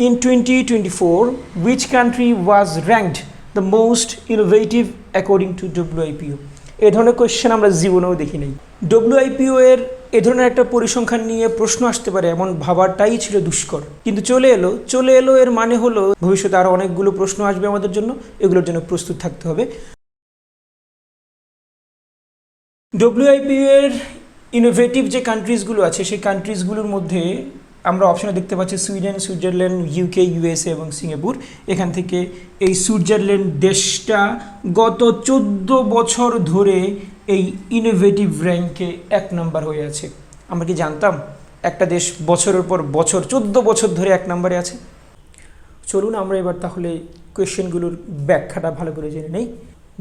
In 2024, which country was ranked the most innovative according to WIPO? এ ধরনের question আমরা জীবনেও দেখি নাই। ডব্লিউআইপিও এর এ ধরনের একটা পরিসংখ্যান নিয়ে প্রশ্ন আসতে পারে এমন ভাবাটাই ছিল দুষ্কর। কিন্তু চলে এলো চলে এলো এর মানে হলো ভবিষ্যতে আরও অনেকগুলো প্রশ্ন আসবে আমাদের জন্য এগুলোর জন্য প্রস্তুত থাকতে হবে। ডব্লিউআইপিও এর ইনোভেটিভ যে কান্ট্রিজগুলো আছে সেই কান্ট্রিজগুলোর মধ্যে আমরা অপশনে দেখতে পাচ্ছি সুইডেন, সুইজারল্যান্ড ইউকে ইউএসএ এবং সিঙ্গাপুর। এখান থেকে এই সুইজারল্যান্ড দেশটা গত চোদ্দ বছর ধরে এই ইনোভেটিভ র্যাঙ্কে এক নম্বর হয়ে আছে। আমরা কি জানতাম? একটা দেশ বছরের পর বছর, চোদ্দ বছর ধরে এক নম্বরে আছে। চলুন আমরা এবার তাহলে কোয়েশ্চেনগুলোর ব্যাখ্যাটা ভালো করে জেনে নেই।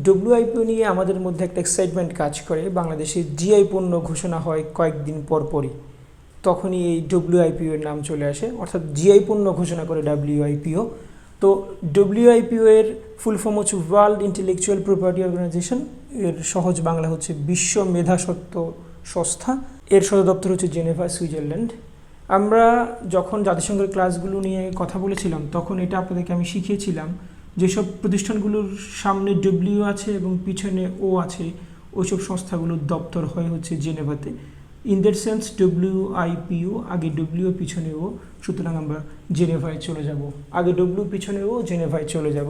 ডব্লিউআইপিও নিয়ে আমাদের মধ্যে একটা এক্সাইটমেন্ট কাজ করে। বাংলাদেশে জিআই পণ্য ঘোষণা হয় কয়েকদিন পর পরই। তখনই এই ডব্লিউআইপিও এর নাম চলে আসে। অর্থাৎ জিআই পণ্য ঘোষণা করে ডাব্লিউআইপিও তো ডব্লিউআইপিও এর ফুল ফর্ম হচ্ছে ওয়ার্ল্ড ইন্টেলেকচুয়াল প্রপার্টি অর্গানাইজেশন এর সহজ বাংলা হচ্ছে বিশ্ব মেধাসত্ব সংস্থা। এর সদর দপ্তর হচ্ছে জেনেভা, সুইজারল্যান্ড। আমরা যখন জাতিসংঘের ক্লাসগুলো নিয়ে কথা বলেছিলাম, তখন এটা আপনাদেরকে আমি শিখিয়েছিলাম যেসব প্রতিষ্ঠানগুলোর সামনে ডব্লিউ আছে এবং পিছনে ও আছে। ওইসব সংস্থাগুলোর দপ্তর হয় হচ্ছে জেনেভাতে। In that sense W IPO আগে ডব্লিউ পিছনে ও, সুতরাং আমরা জেনেভায় চলে যাব। আগে ডব্লিউ পিছনে ও জেনেভায় চলে যাব।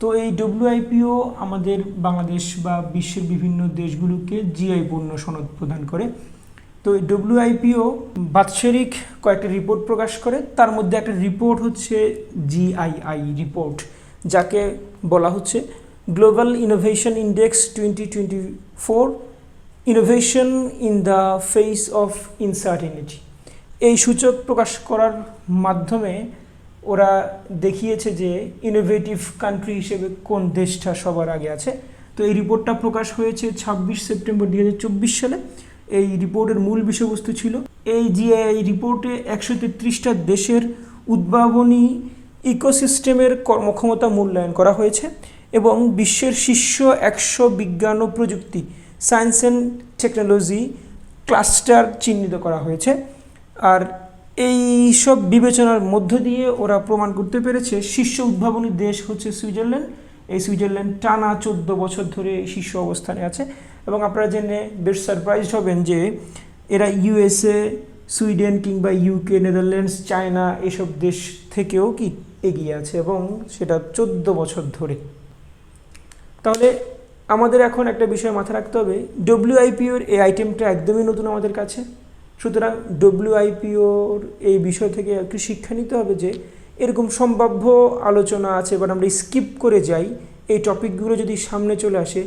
তো এই ডব্লিউ ডব্লিউআইপিও আমাদের বাংলাদেশ বা বিশ্বের বিভিন্ন দেশগুলোকে জিআই পণ্য সনদ প্রদান করে। তো এই ডব্লিউআইপিও বাৎসরিক কয়েকটা রিপোর্ট প্রকাশ করে। তার মধ্যে একটা রিপোর্ট হচ্ছে জিআইআই রিপোর্ট যাকে বলা হচ্ছে global innovation index twenty twenty four innovation in the face of uncertainty এই সূচক প্রকাশ করার মাধ্যমে ওরা দেখিয়েছে যে ইনোভেটিভ কান্ট্রি হিসেবে কোন দেশটা সবার আগে আছে। তো এই রিপোর্টটা প্রকাশ হয়েছে ছাব্বিশ সেপ্টেম্বর দুই হাজার চব্বিশ সালে। এই রিপোর্টের মূল বিষয়বস্তু ছিল এই জিআই রিপোর্টে একশো তেত্রিশটা দেশের উদ্ভাবনী ইকোসিস্টেমের কর্মক্ষমতা মূল্যায়ন করা হয়েছে এবং বিশ্বের শীর্ষ একশো বিজ্ঞান ও প্রযুক্তি সায়েন্স অ্যান্ড টেকনোলজি ক্লাস্টার চিহ্নিত করা হয়েছে। আর এই সব বিবেচনার মধ্য দিয়ে ওরা প্রমাণ করতে পেরেছে, শীর্ষ উদ্ভাবনী দেশ হচ্ছে সুইজারল্যান্ড। এই সুইজারল্যান্ড টানা চোদ্দ বছর ধরে এই শীর্ষ অবস্থানে আছে এবং আপনারা জেনে বেশ সারপ্রাইজ হবেন যে এরা ইউএসএ, সুইডেন কিংবা ইউকে, নেদারল্যান্ডস, চায়না এসব দেশ থেকেও কি এগিয়ে আছে এবং সেটা চোদ্দ বছর ধরে। তাহলে আমাদের এখন একটা বিষয় মাথায় রাখতে হবে। ডব্লিউআইপিওর এই আইটেমটা একদমই নতুন আমাদের কাছে। সুতরাং ডব্লিউআইপিওর এই বিষয় থেকে একটু শিক্ষা নিতে হবে যে, এরকম সম্ভাব্য আলোচনা আছে এবার আমরা স্কিপ করে যাই। এই টপিকগুলো যদি সামনে চলে আসে,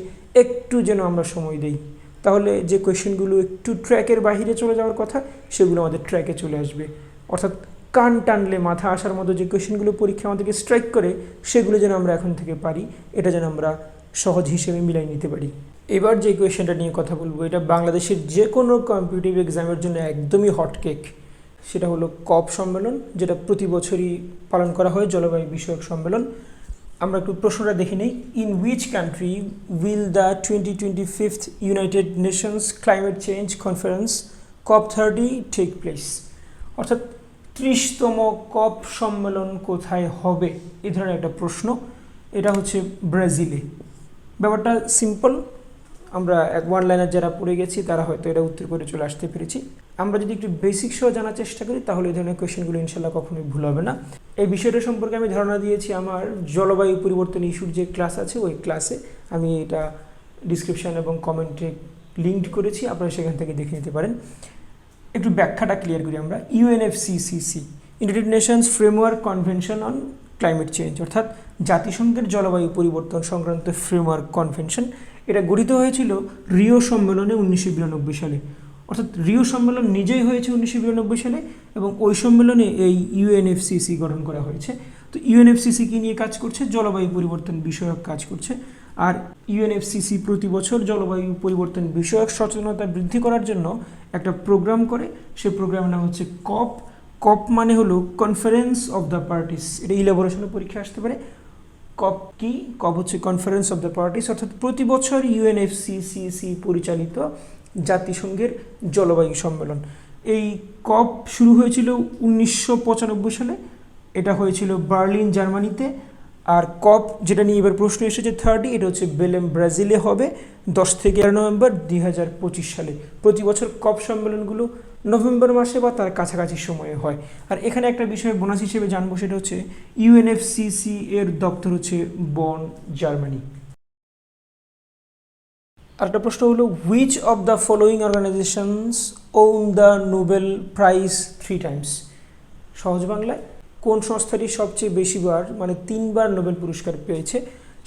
একটু যেন আমরা সময় দিই। তাহলে যে কোয়েশ্চেনগুলো একটু ট্র্যাকের বাইরে চলে যাওয়ার কথা, সেগুলো আমাদের ট্র্যাকে চলে আসবে। অর্থাৎ কান টানলে, মাথা আসার মতো যে কোয়েশ্চেনগুলো পরীক্ষা আমাদেরকে স্ট্রাইক করে, সেগুলো যেন আমরা এখন থেকে পারি। এটা যেন আমরা সহজ হিসেবে মিলাই নিতে পারি। এবার যে কোয়েশ্চেনটা নিয়ে কথা বলব, এটা বাংলাদেশের যে কোনো কম্পিটিটিভ এক্সামের জন্য একদমই হট কেক সেটা হলো কপ সম্মেলন, যেটা প্রতি বছরই পালন করা হয়, জলবায়ু বিষয়ক সম্মেলন। আমরা একটু প্রশ্নটা দেখে নিই। In which country will the twenty twenty fifth United Nations climate change conference COP thirty take place অর্থাৎ ত্রিশতম কপ সম্মেলন কোথায় হবে? এ ধরনের একটা প্রশ্ন। এটা হচ্ছে ব্রাজিলে। ব্যাপারটা সিম্পল আমরা এক ওয়ান লাইনার যারা পড়ে গেছি, তারা হয়তো এটা উত্তর করে চলে আসতে পেরেছি। আমরা যদি একটু বেসিক সহ জানার চেষ্টা করি, তাহলে এই ধরনের কোয়েশ্চেনগুলো ইনশাল্লাহ কখনোই ভুল হবে না। এই বিষয়টা সম্পর্কে আমি ধারণা দিয়েছি, আমার জলবায়ু পরিবর্তন ইস্যুর যে ক্লাস আছে, ওই ক্লাসে আমি এটা ডিসক্রিপশান এবং কমেন্টে লিঙ্কড করেছি, আপনারা সেখান থেকে দেখে নিতে পারেন। একটু ব্যাখ্যাটা ক্লিয়ার করি আমরা। UNFCCC United Nations framework convention on climate change অর্থাৎ জাতিসংঘের জলবায়ু পরিবর্তন সংক্রান্ত ফ্রেমওয়ার্ক কনভেনশন এটা গঠিত হয়েছিল রিও সম্মেলনে উনিশশো বিরানব্বই সালে। অর্থাৎ রিও সম্মেলন নিজেই হয়েছে উনিশশো বিরানব্বই সালে এবং ওই সম্মেলনে এই ইউএনএফসিসি গঠন করা হয়েছে। তো ইউএনএফসিসি কি নিয়ে কাজ করছে? জলবায়ু পরিবর্তন বিষয়ক কাজ করছে। আর ইউএনএফসিসি প্রতি বছর জলবায়ু পরিবর্তন বিষয়ক সচেতনতা বৃদ্ধি করার জন্য একটা প্রোগ্রাম করে। সেই প্রোগ্রামের নাম হচ্ছে কপ কপ মানে হলো কনফারেন্স অফ দ্য পার্টিস এটা ইলাবোরেশনের পরীক্ষা আসতে পারে। কপ কি? কপ হচ্ছে কনফারেন্স অফ দ্য পার্টিস অর্থাৎ প্রতি বছর ইউএনএফসিসিসি পরিচালিত জাতিসংঘের জলবায়ু সম্মেলন। এই কপ শুরু হয়েছিল উনিশশো পঁচানব্বই সালে। এটা হয়েছিল বার্লিন, জার্মানিতে। আর কপ যেটা নিয়ে এবার প্রশ্ন এসেছে থার্টি এটা হচ্ছে বেলেম, ব্রাজিলে হবে। দশ থেকে এগারো নভেম্বর দুই হাজার পঁচিশ সালে। প্রতি বছর কপ সম্মেলনগুলো নভেম্বর মাসে বা তার কাছাকাছি সময়ে হয়। আর এখানে একটা বিষয় বোনাস হিসেবে জানব, সেটা হচ্ছে ইউএনএফসিসি এর দপ্তর হচ্ছে বন, জার্মানি। আর একটা প্রশ্ন হলো which of the following organisations won the Nobel prize three times সহজ বাংলায়, কোন সংস্থাটি সবচেয়ে বেশিবার মানে তিনবার নোবেল পুরস্কার পেয়েছে?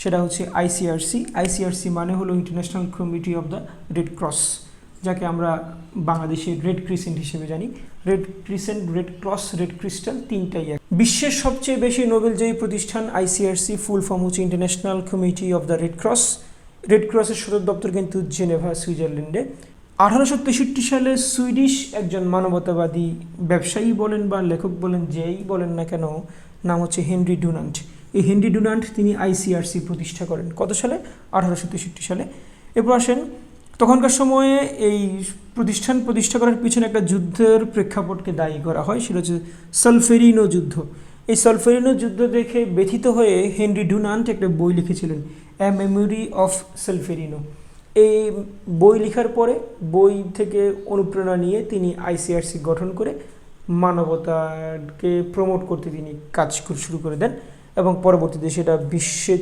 সেটা হচ্ছে আইসিআরসি আইসিআরসি মানে হলো international committee of the red cross যাকে আমরা বাংলাদেশে রেড ক্রিসেন্ট হিসেবে জানি। Red crescent, red cross, red crystal তিনটাই এক। বিশ্বের সবচেয়ে বেশি নোবেলজয়ী প্রতিষ্ঠান আইসিআরসি ফুল ফর্ম হচ্ছে international committee of the red cross. Red ক্রসের সদর দপ্তর কিন্তু জেনেভা, সুইজারল্যান্ডে। আঠারোশো তেষট্টি সালে সুইডিশ একজন মানবতাবাদী ব্যবসায়ী বলেন বা লেখক বলেন, যেই বলেন না কেন, নাম হচ্ছে হেনরি ডুনান্ট। এই হেনরি ডুনান্ট তিনি আইসিআরসি প্রতিষ্ঠা করেন। কত সালে? আঠারোশো তেষট্টি সালে। এরপর আসেন তখনকার সময়ে এই প্রতিষ্ঠান প্রতিষ্ঠা করার পিছনে একটা যুদ্ধের প্রেক্ষাপটকে দায়ী করা হয়, সেটা হচ্ছে সলফেরিনো যুদ্ধ। এই সলফেরিনো যুদ্ধ দেখে ব্যথিত হয়ে হেনরি ডুনান্ট একটা বই লিখেছিলেন অ্যা মেমোরি অফ সেলফেরিনো এই বই লেখার পরে বই থেকে অনুপ্রেরণা নিয়ে তিনি আইসিআরসি গঠন করে মানবতাকে প্রমোট করতে তিনি কাজ শুরু করে দেন এবং পরবর্তীতে সেটা বিশ্বের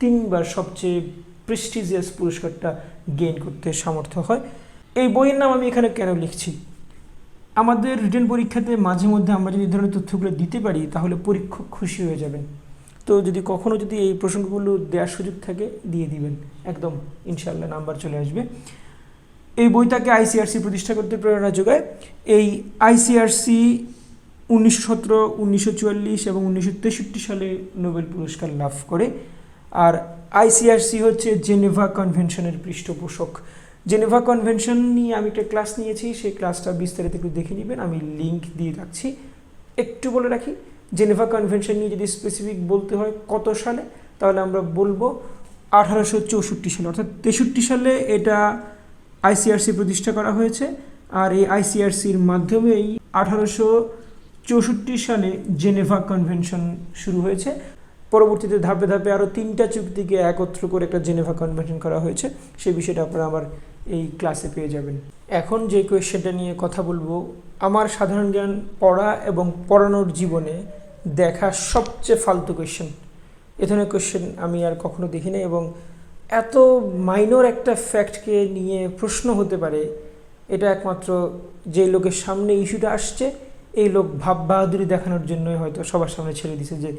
তিনবার সবচেয়ে প্রেস্টিজিয়াস পুরস্কারটা গেইন করতে সামর্থ্য হয়। এই বইয়ের নাম আমি এখানে কেন লিখছি? আমাদের রিটেন পরীক্ষাতে মাঝে মধ্যে আমরা যদি ধরনের তথ্যগুলো দিতে পারি, তাহলে পরীক্ষক খুশি হয়ে যাবেন। তো যদি কখনও যদি এই প্রসঙ্গগুলো দেওয়ার সুযোগ থাকে, দিয়ে দিবেন। একদম ইনশাল্লাহ নাম্বার চলে আসবে। এই বইটাকে আইসিআরসি প্রতিষ্ঠা করতে প্রেরণা যোগায়। এই আইসিআরসি উনিশশো সতেরো, উনিশশো চুয়াল্লিশ এবং উনিশশো তেষট্টি সালে নোবেল পুরস্কার লাভ করে। আর আইসিআরসি হচ্ছে জেনেভা কনভেনশনের পৃষ্ঠপোষক। জেনেভা কনভেনশন নিয়ে আমি একটা ক্লাস নিয়েছি, সেই ক্লাসটা বিস্তারিত একটু দেখে নেবেন, আমি লিঙ্ক দিয়ে রাখছি। একটু বলে রাখি জেনেভা কনভেনশন নিয়ে যদি স্পেসিফিক বলতে হয় কত সালে, তাহলে আমরা বলব আঠারোশো চৌষট্টি সালে, অর্থাৎ তেষট্টি সালে এটা আইসিআরসি প্রতিষ্ঠা করা হয়েছে, আর এই আইসিআরসির মাধ্যমেই আঠারোশো চৌষট্টি সালে জেনেভা কনভেনশন শুরু হয়েছে। পরবর্তীতে ধাপে ধাপে আরও তিনটা চুক্তিকে একত্র করে একটা জেনেভা কনভেনশন করা হয়েছে। সেই বিষয়টা আপনারা আমার এই ক্লাসে পেয়ে যাবেন। এখন যে কোয়েশ্চেনটা নিয়ে কথা বলব, আমার সাধারণ জ্ঞান পড়া এবং পড়ানোর জীবনে দেখা সবচেয়ে ফালতু কোয়েশ্চেন। এ ধরনের কোয়েশ্চেন আমি আর কখনো দেখিনি এবং এত মাইনর একটা ফ্যাক্টকে নিয়ে প্রশ্ন হতে পারে, এটা একমাত্র যে লোকের সামনে ইস্যুটা আসছে এই লোক ভাব বাহাদুরি দেখানোর জন্যই হয়তো সবার সামনে ছেড়ে দিছে যে,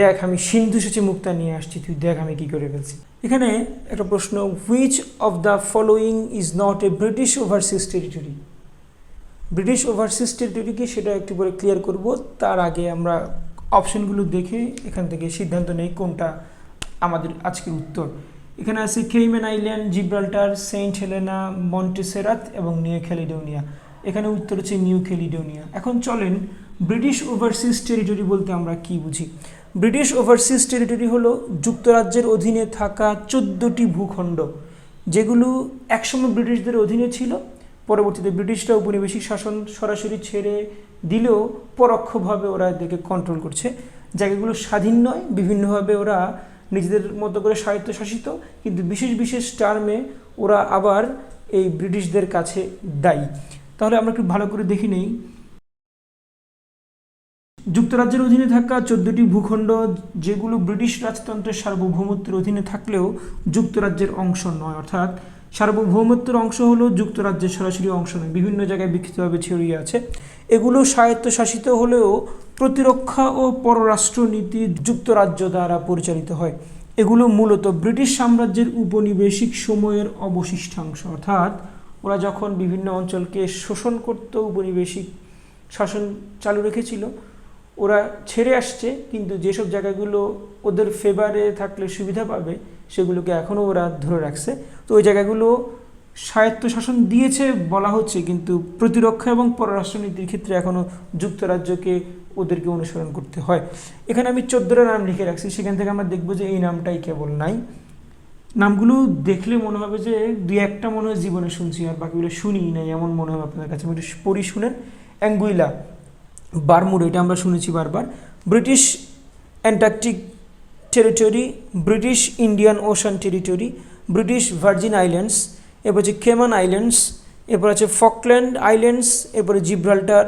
দেখ, আমি সিন্ধু সেচে মুক্তা নিয়ে আসছি, তুই দেখ, আমি কি করে ফেলছি? এখানে একটা প্রশ্ন which of the following is not a British overseas territory British overseas territory সেটা একটু পরে ক্লিয়ার করব। তার আগে আমরা অপশনগুলো দেখে এখান থেকে সিদ্ধান্ত নেই কোনটা আমাদের আজকের উত্তর। এখানে আছে Cayman island Gibraltar Saint Helena Montserrat এবং নিউ ক্যালিডোনিয়া এখানে উত্তর হচ্ছে নিউ ক্যালিডোনিয়া। এখন চলেন ব্রিটিশ ওভারসিজ টেরিটরি বলতে আমরা কি বুঝি? ব্রিটিশ ওভারসিজ টেরিটরি হলো যুক্তরাজ্যের অধীনে থাকা চোদ্দোটি ভূখণ্ড, যেগুলো একসময় ব্রিটিশদের অধীনে ছিল, পরবর্তীতে ব্রিটিশরা উপনিবেশিক শাসন সরাসরি ছেড়ে দিলেও পরোক্ষভাবে ওরা এদেরকে কন্ট্রোল করছে। জায়গাগুলো স্বাধীন নয়, বিভিন্নভাবে ওরা নিজেদের মতো করে স্বায়ত্তশাসিত, কিন্তু বিশেষ বিশেষ টার্মে ওরা আবার এই ব্রিটিশদের কাছে দায়ী। তাহলে আমরা একটু ভালো করে দেখি নেই। যুক্তরাজ্যের অধীনে থাকা চোদ্দটি ভূখণ্ড, যেগুলো ব্রিটিশ রাজতন্ত্রের সার্বভৌমত্বের অধীনে থাকলেও যুক্তরাজ্যের অংশ নয়। অর্থাৎ সার্বভৌমত্বের অংশ হলো যুক্তরাজ্যের সরাসরি অংশ নয়, বিভিন্ন জায়গায় বিক্ষিতভাবে ছড়িয়ে আছে। এগুলো স্বায়ত্তশাসিত হলেও প্রতিরক্ষা ও পররাষ্ট্রনীতি যুক্তরাজ্য দ্বারা পরিচালিত হয়। এগুলো মূলত ব্রিটিশ সাম্রাজ্যের উপনিবেশিক সময়ের অবশিষ্টাংশ। অর্থাৎ ওরা যখন বিভিন্ন অঞ্চলকে শোষণ করত, উপনিবেশিক শাসন চালু রেখেছিল, ওরা ছেড়ে আসছে, কিন্তু যেসব জায়গাগুলো ওদের ফেভারে থাকলে সুবিধা পাবে, সেগুলোকে এখনও ওরা ধরে রাখছে। তো ওই জায়গাগুলো স্বায়ত্তশাসন দিয়েছে বলা হচ্ছে, কিন্তু প্রতিরক্ষা এবং পররাষ্ট্রনীতির ক্ষেত্রে এখনও যুক্তরাজ্যকে ওদেরকে অনুসরণ করতে হয়। এখানে আমি চোদ্দোটা নাম লিখে রাখছি, সেখান থেকে আমরা দেখব যে এই নামটাই কেবল নাই। নামগুলো দেখলে মনে হবে যে দুই একটা মনে হয় জীবনে শুনছি, আর বাকিগুলো শুনিই নাই, এমন মনে হবে আপনার কাছে। আমি একটু পড়ি শুনেন অ্যাঙ্গুইলা, বারমুড, এটা আমরা শুনেছি বারবার। British Antarctic Territory, British Indian Ocean Territory, British Virgin Islands, এরপর হচ্ছে কেমান আইল্যান্ডস, এরপর আছে ফকল্যান্ড আইল্যান্ডস, এরপরে জিব্রাল্টার,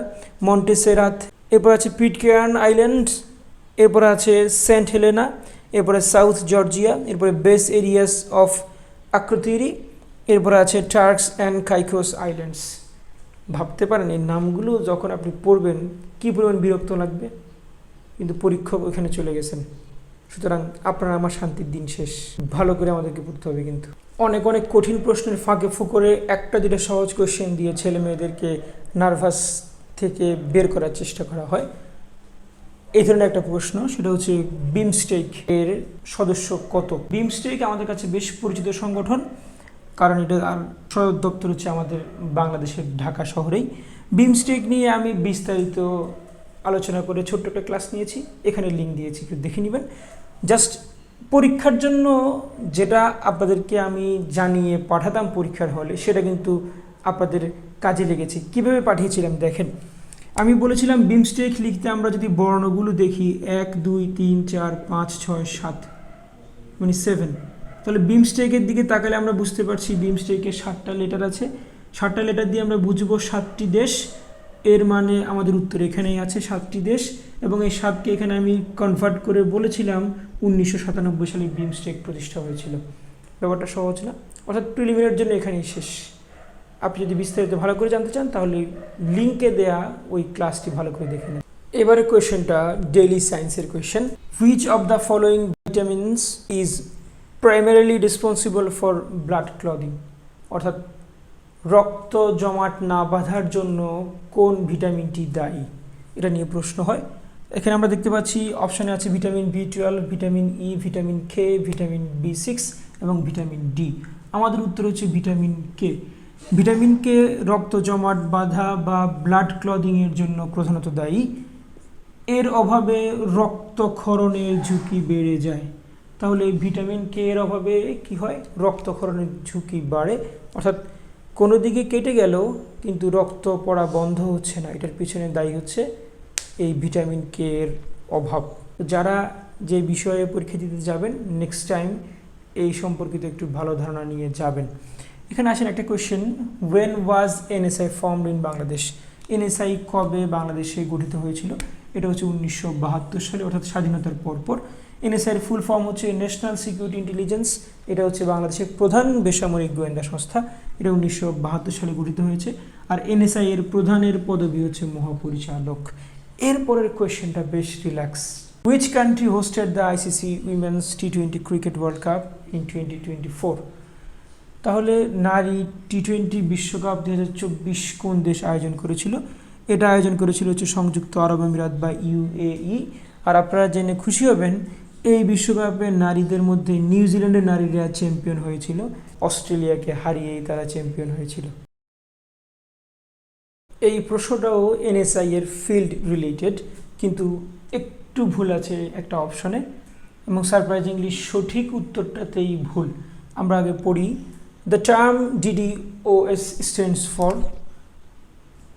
মন্টেসেরাত, এরপর আছে পিটকেয়ার্ন আইল্যান্ড এরপর আছে সেন্ট হেলেনা এরপরে সাউথ জর্জিয়া, এরপরে বেস এরিয়াস অফ আক্রতিরি এরপরে আছে টার্কস অ্যান্ড কাইকোস আইল্যান্ডস। ভাবতে পারেন, এই নামগুলো যখন আপনি পড়বেন, কী পরিমাণ বিরক্ত লাগবে? কিন্তু পরীক্ষক ওখানে চলে গেছেন। সুতরাং আপনার আমার শান্তির দিন শেষ। ভালো করে আমাদেরকে পড়তে হবে কিন্তু। অনেক অনেক কঠিন প্রশ্নের ফাঁকে ফুকরে একটা দুটো সহজ কোশ্চেন দিয়ে ছেলে মেয়েদেরকে নার্ভাস থেকে বের করার চেষ্টা করা হয়। এই ধরনের একটা প্রশ্ন, সেটা হচ্ছে বিমস্টেক এর সদস্য কত? বিমস্টেক আমাদের কাছে বেশ পরিচিত সংগঠন, কারণ এটা সদর দপ্তর হচ্ছে আমাদের বাংলাদেশের ঢাকা শহরেই। বিমস্টেক নিয়ে আমি বিস্তারিত আলোচনা করে ছোট্ট একটা ক্লাস নিয়েছি, এখানে লিঙ্ক দিয়েছি, একটু দেখে নেবেন। জাস্ট পরীক্ষার জন্য যেটা আপনাদেরকে আমি জানিয়ে পাঠাতাম পরীক্ষার হলে, সেটা কিন্তু আপনাদের কাজে লেগেছে। কীভাবে পাঠিয়েছিলাম, দেখেন। আমি বলেছিলাম বিমস্টেক লিখতে আমরা যদি বর্ণগুলো দেখি, এক, দুই, তিন, চার, পাঁচ, ছয়, সাত মানে সেভেন তাহলে বিমস্টেকের দিকে তাকালে আমরা বুঝতে পারছি বিমস্টেকের সাতটা লেটার আছে। সাতটা লেটার দিয়ে আমরা বুঝব সাতটি দেশ, এর মানে আমাদের উত্তর এখানেই আছে সাতটি দেশ, এবং এই সাতকে এখানে আমি কনভার্ট করে বলেছিলাম উনিশশো সাতানব্বই সালে বিমস্টেক প্রতিষ্ঠা হয়েছিল। ব্যাপারটা সহজ না? অর্থাৎ প্রিলিমিনারির জন্য এখানেই শেষ। আপনি যদি বিস্তারিত ভালো করে জানতে চান, তাহলে লিঙ্কে দেয়া ওই ক্লাসটি ভালো করে দেখে নেন। এবারে কোয়েশ্চেনটা ডেইলি সায়েন্সের question which of the following vitamins is primarily responsible for blood clotting অর্থাৎ রক্ত জমাট না বাঁধার জন্য কোন ভিটামিনটি দায়ী? এটা নিয়ে প্রশ্ন হয়। এখানে আমরা দেখতে পাচ্ছি অপশানে আছে vitamin B twelve vitamin E vitamin K vitamin B six এবং ভিটামিন ডি আমাদের উত্তর হচ্ছে ভিটামিন কে ভিটামিন কে, রক্ত জমাট, বাঁধা বা ব্লাড ক্লদিংয়ের জন্য প্রধানত দায়ী। এর অভাবে রক্তক্ষরণের ঝুঁকি বেড়ে যায়। তাহলে ভিটামিন কে এর অভাবে কি হয়? রক্তক্ষরণের ঝুঁকি বাড়ে। অর্থাৎ কোনো দিকে কেটে গেল কিন্তু রক্ত পড়া বন্ধ হচ্ছে না। এটার পিছনে দায়ী হচ্ছে এই ভিটামিন কে এর অভাব। যারা যে বিষয়ে পরীক্ষা দিতে যাবেন নেক্সট টাইম এই সম্পর্কিত একটু ভালো ধারণা নিয়ে যাবেন। এখানে আসেন একটা question when was NSI formed in Bangladesh NSI কবে বাংলাদেশে গঠিত হয়েছিল? এটা হচ্ছে উনিশশো বাহাত্তর সালে, অর্থাৎ স্বাধীনতার পরপর। এনএসআইয়ের ফুল ফর্ম হচ্ছে ন্যাশনাল সিকিউরিটি ইন্টেলিজেন্স এটা হচ্ছে বাংলাদেশের প্রধান বেসামরিক গোয়েন্দা সংস্থা, এটা উনিশশো বাহাত্তর সালে গঠিত হয়েছে। আর এনএসআই এর প্রধানের পদবি হচ্ছে মহাপরিচালক। এরপরের কোয়েশ্চেনটা বেশ relax which country hosted the ICC women's T twenty cricket world cup in twenty twenty four তাহলে নারী টি টোয়েন্টি বিশ্বকাপ দু হাজার চব্বিশ কোন দেশ আয়োজন করেছিল? এটা আয়োজন করেছিল হচ্ছে সংযুক্ত আরব আমিরাত বা ইউএই আর আপনারা জেনে খুশি হবেন, এই বিশ্বকাপে নারীদের মধ্যে নিউজিল্যান্ডের নারীরা চ্যাম্পিয়ন হয়েছিল, অস্ট্রেলিয়াকে হারিয়েই তারা চ্যাম্পিয়ন হয়েছিল। এই প্রশ্নটাও এনএসআই এর ফিল্ড রিলেটেড কিন্তু একটু ভুল আছে একটা অপশনে এবং সারপ্রাইজিংলি সঠিক উত্তরটাতেই ভুল। আমরা আগে পড়ি the term DDOS stands for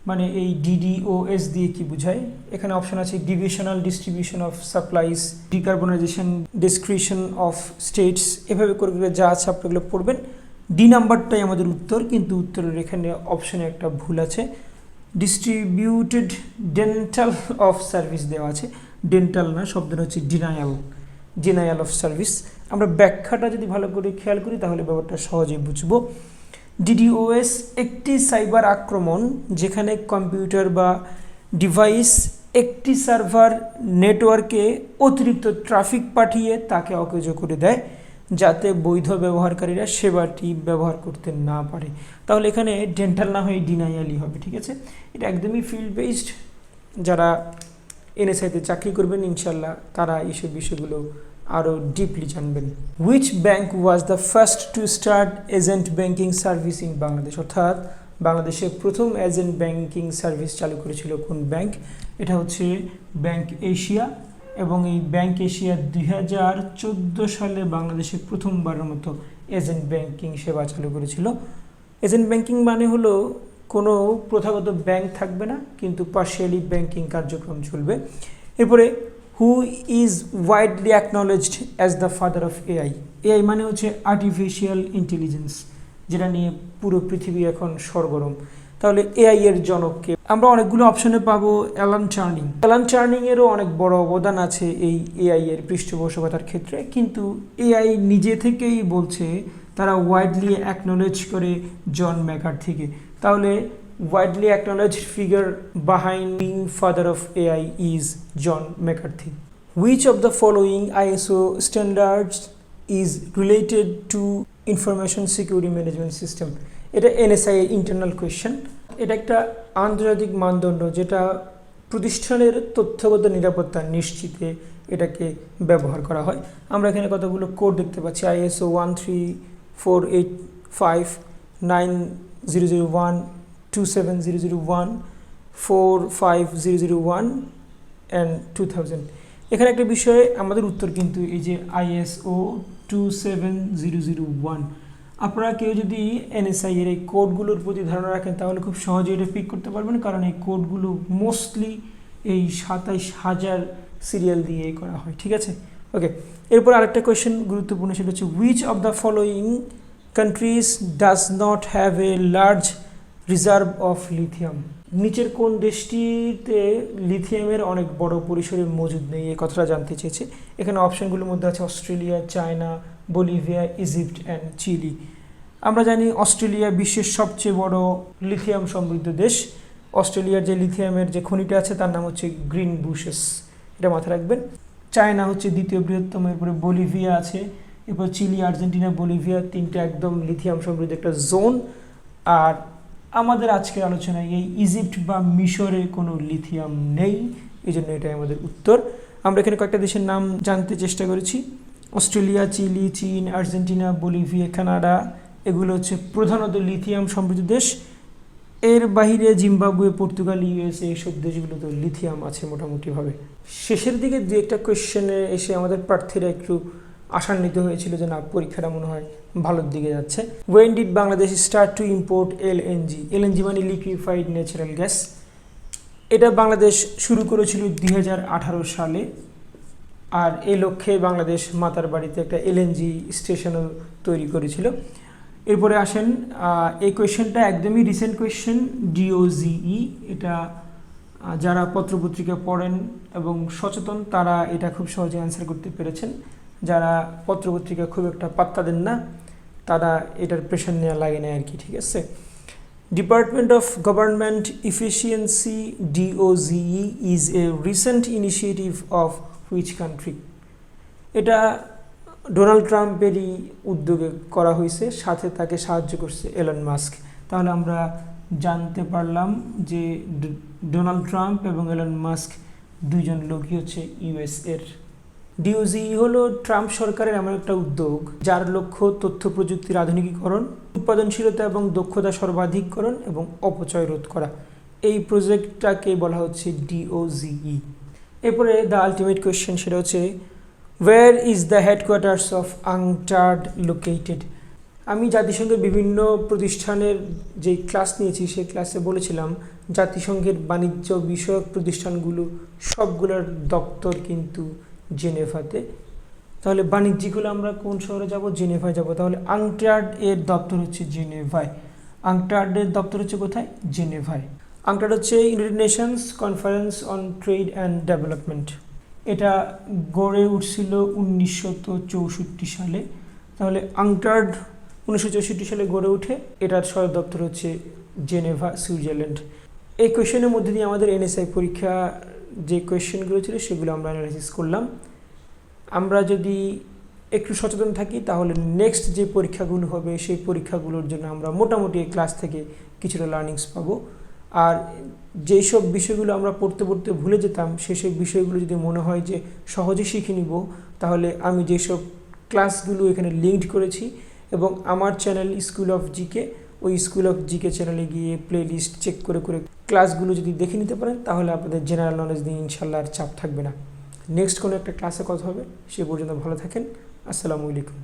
মানে এই ডিডিওএস দিয়ে কি বোঝায়? এখানে অপশন আছে divisional distribution of supplies decarbonisation description of states এভাবে করে করে যা আছে আপনাগুলো পড়বেন। ডি নাম্বারটাই আমাদের উত্তর, কিন্তু উত্তরের এখানে অপশনে একটা ভুল আছে। ডিস্ট্রিবিউটেড ডেন্টাল অফ সার্ভিস দেওয়া আছে। ডেন্টাল না, শব্দটা হচ্ছে ডিনায়াল ডিনায়াল অফ সার্ভিস আমরা ব্যাখ্যাটা যদি ভালো করে খেয়াল করি, তাহলে ব্যাপারটা সহজেই বুঝব। ডিডিওএস একটি সাইবার আক্রমণ, যেখানে কম্পিউটার বা ডিভাইস একটি সার্ভার নেটওয়ার্কে অতিরিক্ত ট্রাফিক পাঠিয়ে তাকে অকেজ করে দেয়, যাতে বৈধ ব্যবহারকারীরা সেবাটি ব্যবহার করতে না পারে। তাহলে এখানে ডেন্টাল না হয়ে ডিনাইয়ালি হবে, ঠিক আছে? এটা একদমই ফিল্ড বেসড যারা এনএসআইতে চাকরি করবেন ইনশাল্লাহ তারা এইসব বিষয়গুলো আরও ডিপলি জানবেন। Which bank was the first to start agent banking service in Bangladesh অর্থাৎ বাংলাদেশে প্রথম এজেন্ট ব্যাংকিং সার্ভিস চালু করেছিল কোন ব্যাংক এটা হচ্ছে ব্যাংক এশিয়া এবং এই ব্যাংক এশিয়া দুই হাজার চোদ্দ সালে বাংলাদেশে প্রথমবারের মতো এজেন্ট ব্যাংকিং সেবা চালু করেছিল। এজেন্ট ব্যাংকিং মানে হলো কোনো প্রথাগত ব্যাংক থাকবে না, কিন্তু পার্শিয়ালি ব্যাংকিং কার্যক্রম চলবে। এরপরে who is widely acknowledged as the father of AI AI মানে হচ্ছে আর্টিফিশিয়াল ইন্টেলিজেন্স যেটা নিয়ে পুরো পৃথিবী এখন সরগরম। তাহলে এআই এর জনককে আমরা অনেকগুলো অপশনে পাবো অ্যালান চার্নিং অ্যালান চার্নিং এরও অনেক বড় অবদান আছে এই এআই এর পৃষ্ঠপোষকতার ক্ষেত্রে, কিন্তু এআই নিজে থেকেই বলছে, তারা ওয়াইডলি অ্যাকনোলেজ করে জন ম্যাকার থেকে। তাহলে widely acknowledge figure behind father of AI is John McCarthy which of the following ISO standard is related to information security management system এটা এনএসআই ইন্টারনাল কোয়েশ্চেন এটা একটা আন্তর্জাতিক মানদণ্ড যেটা প্রতিষ্ঠানের তথ্যগত নিরাপত্তা নিশ্চিতে এটাকে ব্যবহার করা হয়। আমরা এখানে কতগুলো কোড দেখতে পাচ্ছি? ISO one three four eight five nine zero zero one two seven zero zero one four five zero zero one and two thousand এখানে একটা বিষয়ে আমাদের উত্তর কিন্তু এই যে ISO two seven zero zero one আপনারা কেউ যদি এনএসআই এর এই কোডগুলোর প্রতি ধারণা রাখেন, তাহলে খুব সহজেই এটা পিক করতে পারবেন, কারণ এই কোডগুলো মোস্টলি এই সাতাইশ হাজার সিরিয়াল দিয়ে করা হয়, ঠিক আছে? ওকে, এরপর আরেকটা কোয়েশ্চেন গুরুত্বপূর্ণ, সেটা হচ্ছে which of the following countries does not have a large reserve of lithium নিচের কোন দেশটিতে লিথিয়ামের অনেক বড় পরিসরে মজুদ নেই, এই কথাটা জানতে চেয়েছে। এখানে অপশনগুলোর মধ্যে আছে Australia, China, Bolivia, Egypt and Chile. আমরা জানি অস্ট্রেলিয়া বিশ্বের সবচেয়ে বড় লিথিয়াম সমৃদ্ধ দেশ। অস্ট্রেলিয়ার যে লিথিয়ামের যে খনিটা আছে, তার নাম হচ্ছে গ্রিন বুশেস। এটা মাথায় রাখবেন। চায়না হচ্ছে দ্বিতীয় বৃহত্তম, এরপরে বলিভিয়া আছে। এরপর চিলি, আর্জেন্টিনা, বলিভিয়া তিনটা একদম লিথিয়াম সমৃদ্ধ একটা জোন আর আমাদের আজকের আলোচনায় এই ইজিপ্ট বা মিশরে কোনো লিথিয়াম নেই এই জন্য এটাই আমাদের উত্তর। আমরা এখানে কয়েকটা দেশের নাম জানতে চেষ্টা করেছি। অস্ট্রেলিয়া, চিলি, চীন, আর্জেন্টিনা, বলিভিয়া, কানাডা, এগুলো হচ্ছে প্রধানত লিথিয়াম সমৃদ্ধ দেশ। এর বাইরে জিম্বাবুয়ে, পর্তুগাল ইউএসএ এইসব দেশগুলোতে লিথিয়াম আছে মোটামুটিভাবে। শেষের দিকে দু একটা কোয়েশ্চেনে এসে আমাদের প্রার্থীরা একটু আশান্বিত হয়েছিল যে না, পরীক্ষাটা মনে হয় ভালোর দিকে যাচ্ছে। When did Bangladesh start to import LNG LNG মানে লিকুইফাইড ন্যাচারাল গ্যাস এটা বাংলাদেশ শুরু করেছিল দুই হাজার আঠারো সালে, আর এ লক্ষ্যে বাংলাদেশ মাতার বাড়িতে একটা এলএনজি স্টেশনও তৈরি করেছিল। এরপরে আসেন এই কোয়েশ্চেনটা একদমই রিসেন্ট কোয়েশ্চেন ডিওজিই এটা যারা পত্রপত্রিকা পড়েন এবং সচেতন, তারা এটা খুব সহজে অ্যান্সার করতে পেরেছেন। যারা পত্রপত্রিকা খুব একটা পাত্তা দেন না, তারা এটার প্রেশার নেওয়া লাগে না আর কি, ঠিক আছে? Department of government efficiency DOGE is a recent initiative of which country এটা ডোনাল্ড ট্রাম্পেরই উদ্যোগে করা হয়েছে, সাথে তাকে সাহায্য করছে এলন মাস্ক তাহলে আমরা জানতে পারলাম যে ডোনাল্ড ট্রাম্প এবং এলন মাস্ক দুইজন লোকই হচ্ছে ইউএস এর ডিওজি হলো ট্রাম্প সরকারের এমন একটা উদ্যোগ যার লক্ষ্য তথ্য প্রযুক্তির আধুনিকীকরণ, উৎপাদনশীলতা এবং দক্ষতা সর্বাধিককরণ এবং অপচয় রোধ করা। এই প্রজেক্টটাকে বলা হচ্ছে ডিওজিই এরপরে দ্য আলটিমেট কোয়েশ্চেন সেটা হচ্ছে where is the headquarters of UNCTAD located আমি জাতিসংঘের বিভিন্ন প্রতিষ্ঠানের যে ক্লাস নিয়েছি, সেই ক্লাসে বলেছিলাম, জাতিসংঘের বাণিজ্য বিষয়ক প্রতিষ্ঠানগুলো সবগুলোর দপ্তর কিন্তু জেনেভাতে। তাহলে বাণিজ্যিক হলে আমরা কোন শহরে যাব? জেনেভায় যাব। তাহলে আংটার্ড এর দপ্তর হচ্ছে জেনেভায়। আংটার্ডের দপ্তর হচ্ছে কোথায়? জেনেভায়। আংটার্ড হচ্ছে United Nations conference on trade and development এটা গড়ে উঠছিল উনিশশো চৌষট্টি সালে। তাহলে আংটার্ড উনিশশো চৌষট্টি সালে গড়ে উঠে এটার সদর দপ্তর হচ্ছে জেনেভা, সুইজারল্যান্ড। এই কোয়েশনের মধ্যে দিয়ে আমাদের এনএসআই পরীক্ষা যে কোয়েশ্চেনগুলো ছিল সেগুলো আমরা অ্যানালাইসিস করলাম। আমরা যদি একটু সচেতন থাকি, তাহলে নেক্সট যে পরীক্ষাগুলো হবে, সেই পরীক্ষাগুলোর জন্য আমরা মোটামুটি ক্লাস থেকে কিছুটা লার্নিংস পাবো। আর যেই সব বিষয়গুলো আমরা পড়তে পড়তে ভুলে যেতাম সেসব বিষয়গুলো যদি মনে হয় যে সহজে শিখে নিব, তাহলে আমি যেসব ক্লাসগুলো এখানে লিঙ্কড করেছি এবং আমার চ্যানেল স্কুল অফ জিকে ওই স্কুল অফ জিকে চ্যানেলে গিয়ে প্লে লিস্ট চেক করে করে ক্লাসগুলো যদি দেখে নিতে পারেন, তাহলে আপনাদের জেনারেল নলেজ নিয়ে ইনশাল্লাহ আর চাপ থাকবে না। নেক্সট কোনো একটা ক্লাসে কথা হবে, সে পর্যন্ত ভালো থাকেন। আসসালামু আলাইকুম।